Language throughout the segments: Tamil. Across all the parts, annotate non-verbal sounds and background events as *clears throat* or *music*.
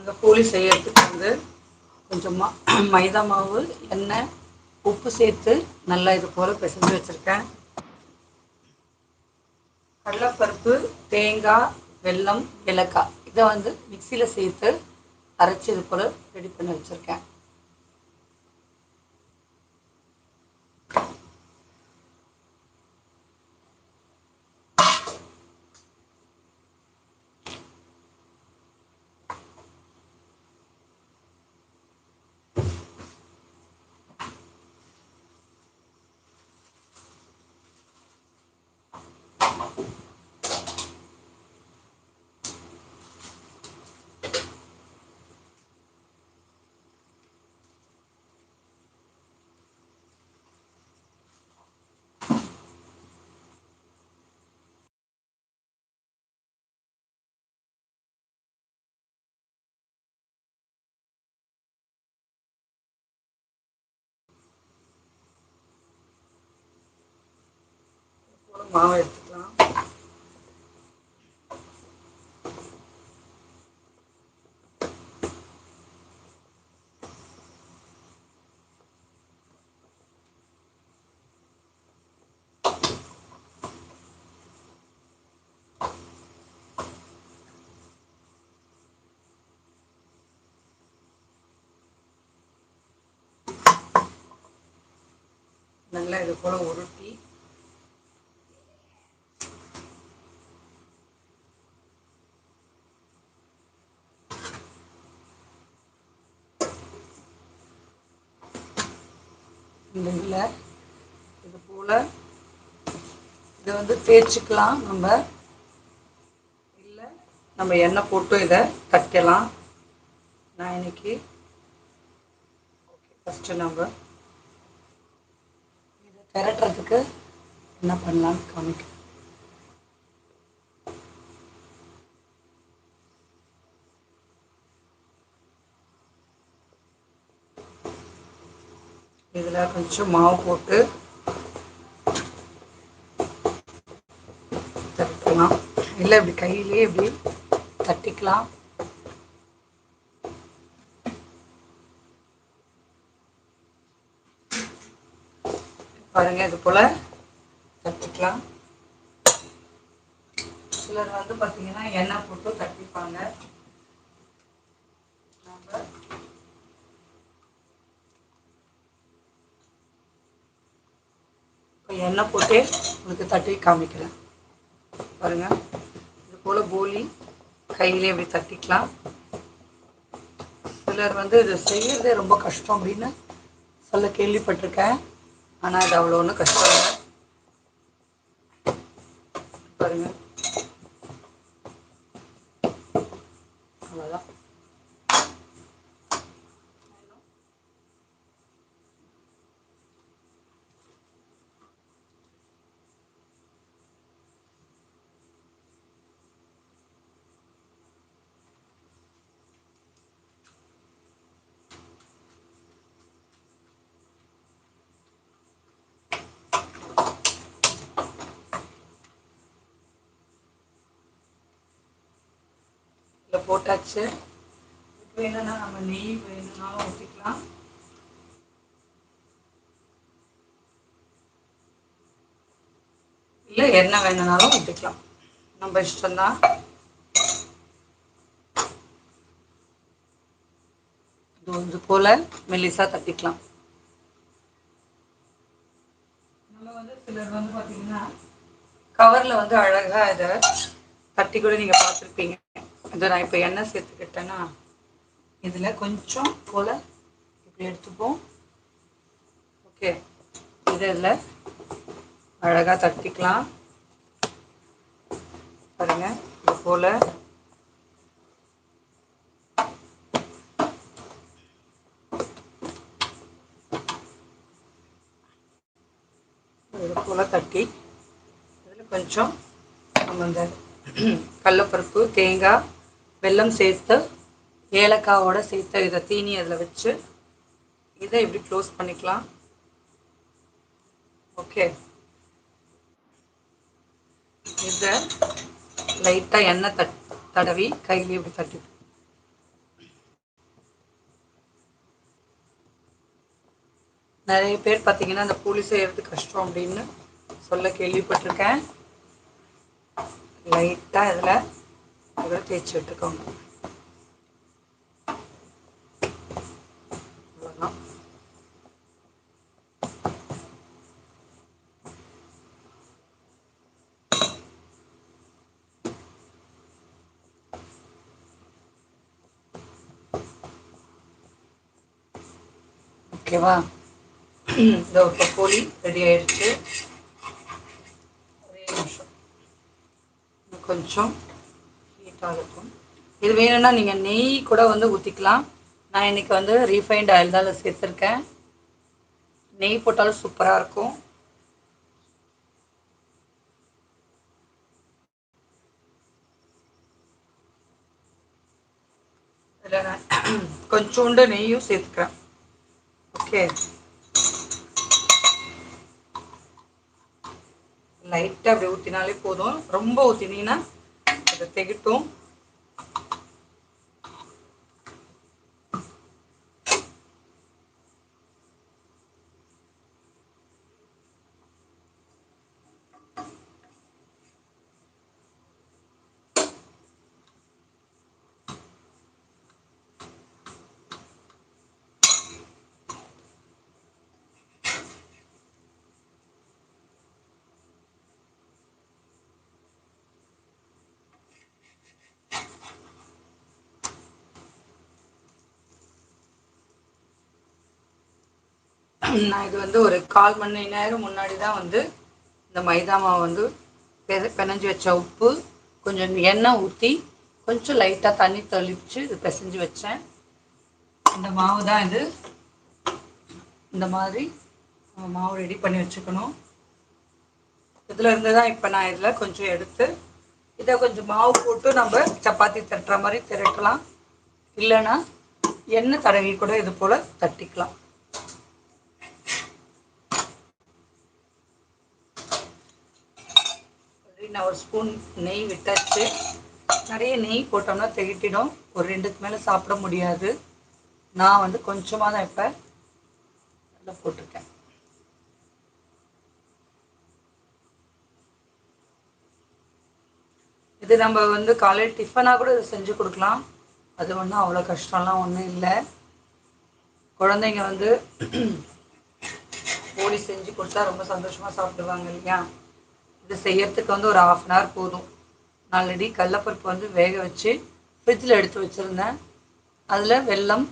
அங்கே போலி செய்யறதுக்கு வந்து கொஞ்சமாக மைதா மாவு எண்ணெய் உப்பு சேர்த்து நல்லா இது போல் பிசைஞ்சு வச்சுருக்கேன். கடலைப்பருப்பு தேங்காய் வெல்லம் ஏலக்காய் இதை வந்து மிக்சியில் சேர்த்து அரைச்சி இது போல் ரெடி பண்ணி வச்சுருக்கேன். மாவு எடுத்துக்கலாம். நல்லா இது போல் உருட்டி இந்த இது போல் இதை வந்து தேய்ச்சிக்கலாம் நம்ம. இல்லை நம்ம எண்ணெய் போட்டு இதை தைக்கலாம் நான் இன்னைக்கு ஓகே ஃபஸ்ட்டு நம்ம இதை திரட்டுறதுக்கு என்ன பண்ணலாம்னு காமிக்கிறேன். இதில் கொஞ்சம் மாவு போட்டு தட்டிக்கலாம். இல்லை இப்படி கையிலே இப்படி தட்டிக்கலாம். பாருங்க இது போல் தட்டிக்கலாம். சிலர் வந்து பார்த்தீங்கன்னா எண்ணெய் போட்டு தட்டிப்பாங்க. எண்ணெய் போட்டு உங்களுக்கு தட்டி காமிக்கிறேன். பாருங்கள் இது போல் போலி கையிலே அப்படி தட்டிக்கலாம். சிலர் வந்து இது செய்யறதே ரொம்ப கஷ்டம் அப்படின்னு சொல்ல கேள்விப்பட்டிருக்கேன். ஆனால் இது அவ்வளோ ஒன்றும் கஷ்டம் இல்லை. பாருங்கள் அவ்வளோதான் இதில் போட்டாச்சு. இப்போ என்னன்னா நம்ம நெய் வேணும்னாலும் ஊற்றிக்கலாம் இல்லை எண்ணெய் வேணும்னாலும் ஊற்றிக்கலாம் நம்ம இஷ்டம்தான். இது போல் மெல்லிசா தட்டிக்கலாம். நம்ம வந்து சிலர் வந்து பார்த்தீங்கன்னா கவரில் வந்து அழகாக இதை தட்டி கூட நீங்கள் பார்த்துருப்பீங்க. இதை நான் இப்போ எண்ணெய் சேர்த்துக்கிட்டேன்னா இதில் கொஞ்சம் போல் இப்படி எடுத்துப்போம். ஓகே. இதில் அழகாக தட்டிக்கலாம். பாருங்க இது போல். இது போல் தட்டி இதில் கொஞ்சம் நம்ம இந்த *clears throat* கடலப்பருப்பு தேங்காய் வெல்லம் சேர்த்து ஏலக்காவோட சேர்த்து இதை தீனி அதில் வச்சு இதை இப்படி க்ளோஸ் பண்ணிக்கலாம். ஓகே இதை லைட்டாக எண்ணெய் தட் தடவி கையில் இப்படி தட்டி. நிறைய பேர் பார்த்தீங்கன்னா அந்த புளி செய்கிறது கஷ்டம் அப்படின்னு சொல்ல கேள்விப்பட்டிருக்கேன். லைட்டாக இதில் இதில் தேய்ச்சி விட்டுக்கோங்க அவ்வளோதான் ஓகேவா? இந்த ஒரு கோழி ரெடி ஆயிடுச்சு. ஒரே நிமிஷம். கொஞ்சம். சூப்பராக இருக்கும். இது வேணும்னா நீங்கள் நெய் கூட வந்து ஊற்றிக்கலாம் நான் இன்னைக்கு வந்து ரீஃபைண்ட் ஆயில் தான் அதில் சேர்த்துருக்கேன். நெய் போட்டாலும் சூப்பராக இருக்கும். இதில் நான் *clears throat* கொஞ்சோண்டு நெய்யும் சேர்த்துக்கிறேன். ஓகே லைட்டாக அப்படி ஊற்றினாலே போதும். ரொம்ப ஊற்றினீங்கன்னா அதை திகட்டும் நான் இது வந்து ஒரு கால் மணி நேரம் முன்னாடி தான் வந்து இந்த மைதா மாவு வந்து பெ- பிணைஞ்சு வச்ச உப்பு கொஞ்சம் எண்ணெய் ஊற்றி கொஞ்சம் லைட்டாக தண்ணி தெளிச்சு இது பிசைஞ்சு வச்சேன். இந்த மாவு தான் இது. இந்த மாதிரி மாவு ரெடி பண்ணி வச்சுக்கணும். இதில் இருந்து தான் இப்போ நான் இதில் கொஞ்சம் எடுத்து இதை கொஞ்சம் மாவு போட்டு நம்ம சப்பாத்தி தட்டுற மாதிரி திரட்டலாம். இல்லைன்னா எண்ணெய் தடவி கூட இது போல் தட்டிக்கலாம். நான் ஒரு ஸ்பூன் நெய் விட்டாச்சு. நிறைய நெய் போட்டோம்னா திகட்டிடும். ஒரு ரெண்டுக்கு மேலே சாப்பிட முடியாது. நான் வந்து கொஞ்சமாக தான் இப்போ நல்லா போட்டிருக்கேன். இது நம்ம வந்து காலையில் டிஃபனாக கூட இதை செஞ்சு கொடுக்கலாம். அது ஒன்றும் அவ்வளோ கஷ்டம்லாம் ஒன்றும் இல்லை. குழந்தைங்க வந்து போலி செஞ்சு கொடுத்தா ரொம்ப சந்தோஷமாக சாப்பிடுவாங்க இல்லையா? இது செய்யறதுக்கு வந்து ஒரு ஆஃப் அன் ஹவர் போதும். நாலடி கடலப்பருப்பு வந்து வேக வச்சு ஃப்ரிட்ஜில் எடுத்து வச்சுருந்தேன். அதில் வெல்லம்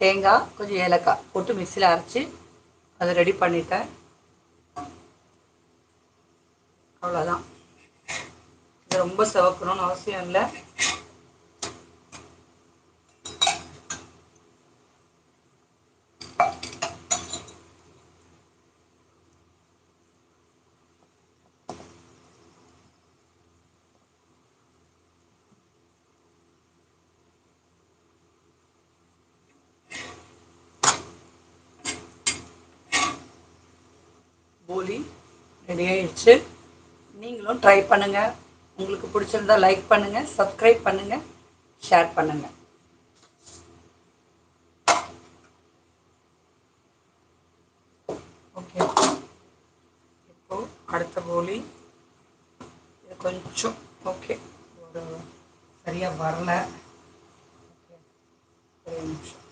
தேங்காய் கொஞ்சம் ஏலக்காய் போட்டு மிக்சியில் அரைச்சி அதை ரெடி பண்ணிட்டேன். அவ்வளோதான் இது ரொம்ப சிவக்கணும்னு அவசியம் இல்லை. போலி ரெடி ஆயிடுச்சு நீங்களும் ட்ரை பண்ணுங்க. உங்களுக்கு பிடிச்சிருந்தா லைக் பண்ணுங்க சப்ஸ்கிரைப் பண்ணுங்க ஷேர் பண்ணுங்க. ஓகே இப்போ அடுத்த போலி. இது கொஞ்சம் ஓகே ஒரு சரியா வரல. ஓகே ஒரு நிமிஷம்.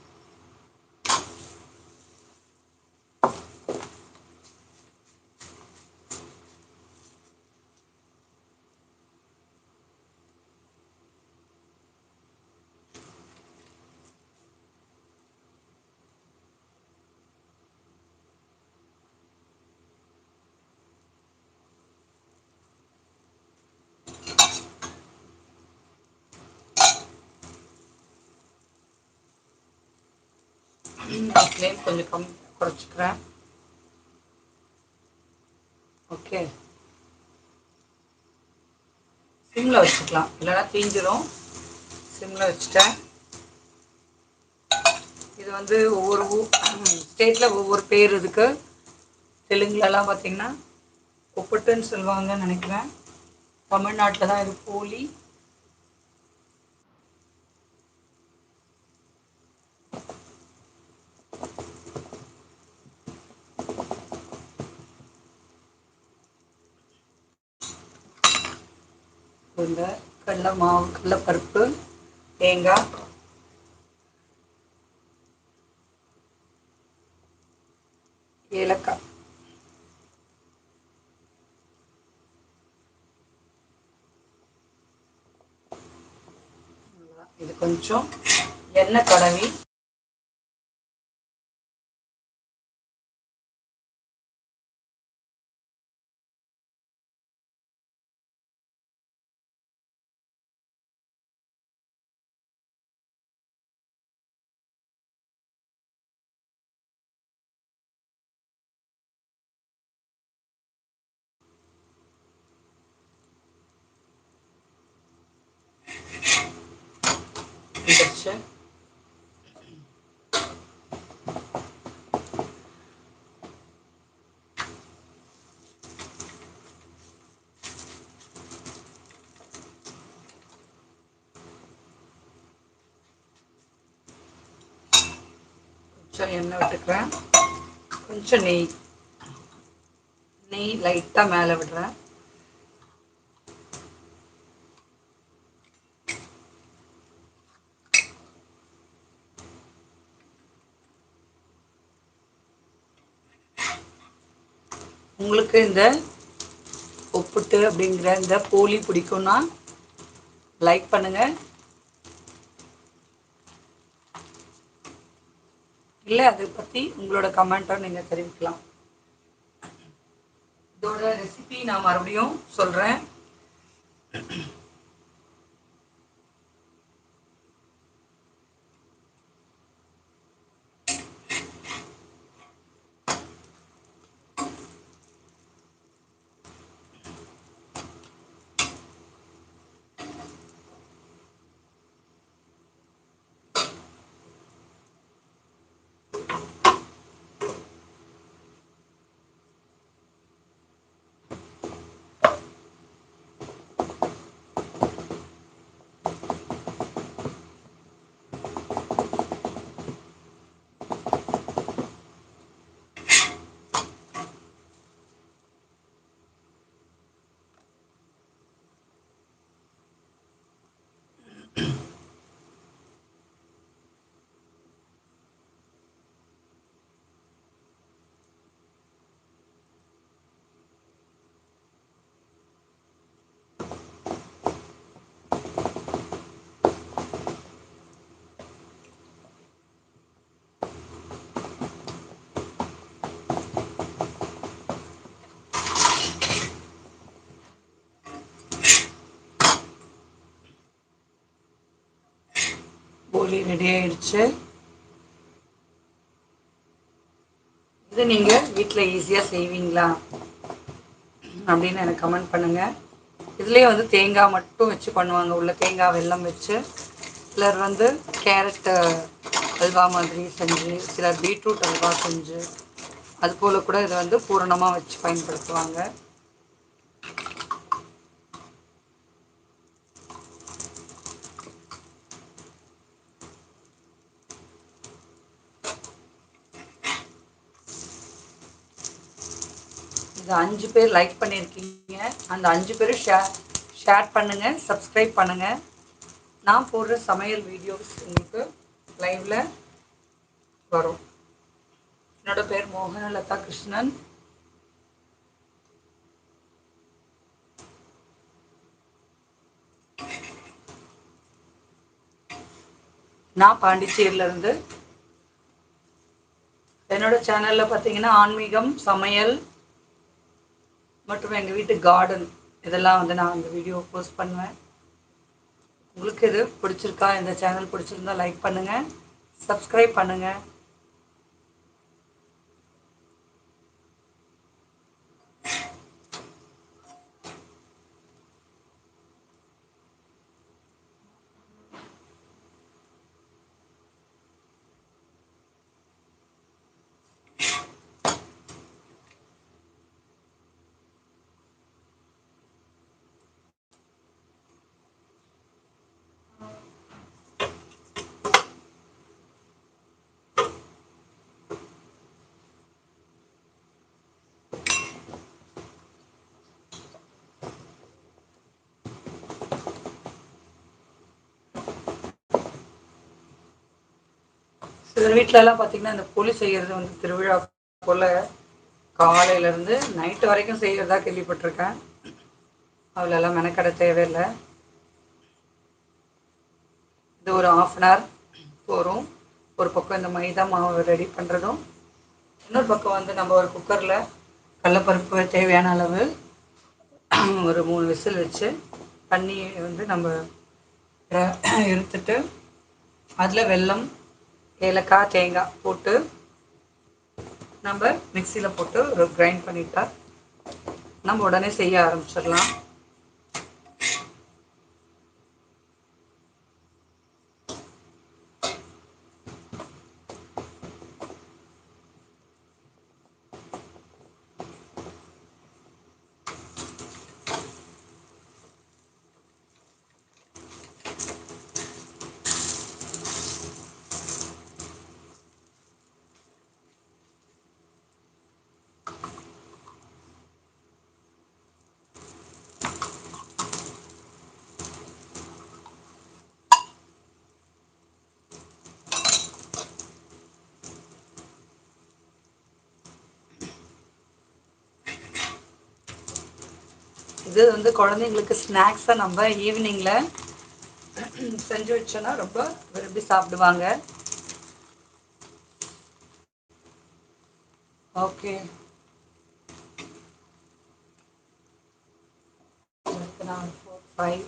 ஃப்ளேம் கொஞ்சம் கம் குறைச்சிக்கிறேன். ஓகே சிம்மில் வச்சுக்கலாம். இல்லைன்னா தீஞ்சிடும் சிம்மில் வச்சுட்டேன். இது வந்து ஒவ்வொரு ஸ்டேட்டில் ஒவ்வொரு பேர் இருக்கு. தெலுங்குலலாம் பார்த்தீங்கன்னா ஒப்பட்டுன்னு சொல்லுவாங்கன்னு நினைக்கிறேன். தமிழ்நாட்டில் தான் இது போலி. போட்டுக்கோங்க கடல மாவு கடலப்பருப்பு தேங்காய். ஏலக்காய். இது கொஞ்சம் எண்ணெய் தடவி வந்துருச்சு கொஞ்சம் எண்ணெய் விட்டுக்கிறேன் கொஞ்சம் நெய் நெய் லைட்டாக மேலே விடுறேன் உங்களுக்கு இந்த ஒப்புட்டு அப்படிங்கிற இந்த போலி பிடிக்கும்னா லைக் பண்ணுங்கள் இல்லை அதை பற்றி உங்களோட கமெண்ட்டை நீங்கள் தெரிவிக்கலாம். இதோட ரெசிபி நான் மறுபடியும் சொல்கிறேன் போலி ரெடி ஆயிடுச்சு. இது நீங்கள் வீட்டில் ஈஸியாக செய்வீங்களா? அப்படின்னு எனக்கு கமெண்ட் பண்ணுங்கள் இதுலேயே வந்து தேங்காய் மட்டும் வச்சு பண்ணுவாங்க. உள்ள தேங்காய் வெல்லம் வச்சு. சிலர் வந்து கேரட் அல்வா மாதிரி செஞ்சு சிலர் பீட்ரூட் அல்வா செஞ்சு. அது போல் கூட இதை வந்து பூரணமாக வச்சு பயன்படுத்துவாங்க. இது அஞ்சு பேர் லைக் பண்ணியிருக்கீங்க அந்த அஞ்சு பேரும் ஷேர் ஷேர் பண்ணுங்கள் சப்ஸ்கிரைப் பண்ணுங்கள் நான் போடுற சமையல் வீடியோஸ் உங்களுக்கு லைவில் வரும். என்னோட பேர் மோகனலதா கிருஷ்ணன். நான் பாண்டிச்சேரியிலேருந்து என்னோட சேனலில் பார்த்தீங்கன்னா ஆன்மீகம் சமையல் மற்றும் எங்கள் வீட்டு கார்டன் இதெல்லாம் வந்து நான் அந்த வீடியோ போஸ்ட் பண்ணுவேன். உங்களுக்கு இது பிடிச்சிருக்கா இந்த சேனல் பிடிச்சிருந்தா லைக் பண்ணுங்கள் சப்ஸ்கிரைப் பண்ணுங்கள் சிலர் வீட்டிலலாம் பார்த்தீங்கன்னா இந்த புளி செய்கிறது வந்து திருவிழா போல் காலையிலேருந்து நைட்டு வரைக்கும் செய்கிறதா கேள்விப்பட்டிருக்கேன். அவ்வளோலாம் மெனக்கடை தேவையில்லை. இது ஒரு ஆஃப் அன் ஹவர் போகிறோம் ஒரு பக்கம் இந்த மைதா மாவு ரெடி பண்ணுறதும் இன்னொரு பக்கம் வந்து நம்ம ஒரு குக்கரில் கடலப்பருப்பு தேவையான அளவு ஒரு மூணு விசில் வச்சு தண்ணி வந்து நம்ம எடுத்துட்டு அதில் வெல்லம் ஏலக்காய் தேங்காய் போட்டு நம்ம மிக்சியில் போட்டு ஒரு கிரைண்ட் பண்ணிட்டா நம்ம உடனே செய்ய ஆரம்பிச்சிடலாம். இது வந்து குழந்தைங்களுக்கு ஸ்நாக்ஸாக நம்ம ஈவினிங்கில் செஞ்சு வச்சோன்னா ரொம்ப விரும்பி சாப்பிடுவாங்க. Okay five